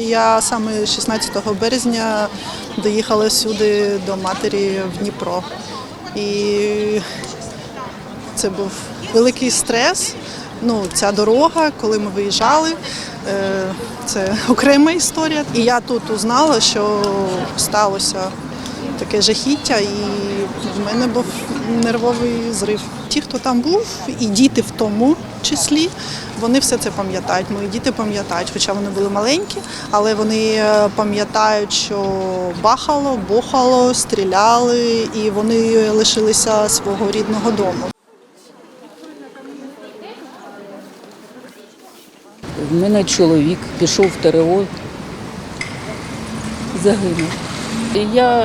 Я саме 16 березня доїхала сюди до матері в Дніпро. І це був великий стрес. Ну, ця дорога, коли ми виїжджали, е, це окрема історія. І я тут узнала, що сталося таке жахіття, і в мене був нервовий зрив. Ті, хто там був, і діти в тому числі, вони все це пам'ятають. Мої діти пам'ятають, хоча вони були маленькі, але вони е, пам'ятають, що бахало, бухало, стріляли, і вони лишилися свого рідного дому. В мене чоловік пішов в ТРО, загинув. Я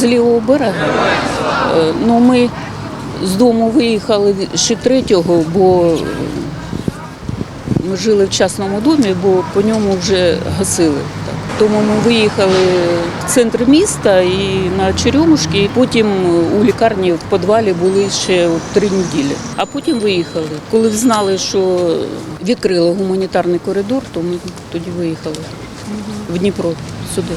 з лівого берега. Е, Ну, ми з дому виїхали ще третього, бо ми жили в частному домі, бо по ньому вже гасили. Тому ми виїхали в центр міста і на Черемушки, і потім у лікарні в підвалі були ще три неділі. А потім виїхали. Коли знали, що відкрили гуманітарний коридор, то ми тоді виїхали в Дніпро сюди.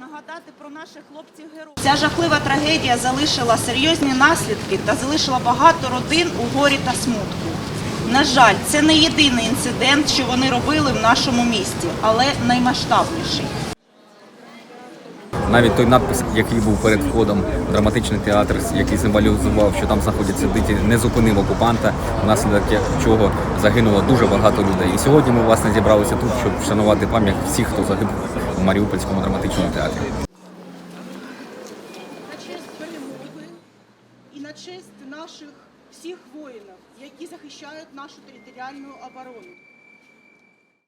Нагадати про наших хлопців героїв. Ця жахлива трагедія залишила серйозні наслідки та залишила багато родин у горі та смутку. На жаль, це не єдиний інцидент, що вони робили в нашому місті, але наймасштабніший. Навіть той надпис, який був перед входом в драматичний театр, який символізував, що там знаходяться діти, не зупинив окупанта, внаслідок чого загинуло дуже багато людей. І сьогодні ми власне зібралися тут, щоб вшанувати пам'ять всіх, хто загинув у Маріупольському драматичному театрі. і на честь наших всіх воїнів, які захищають нашу територіальну оборону.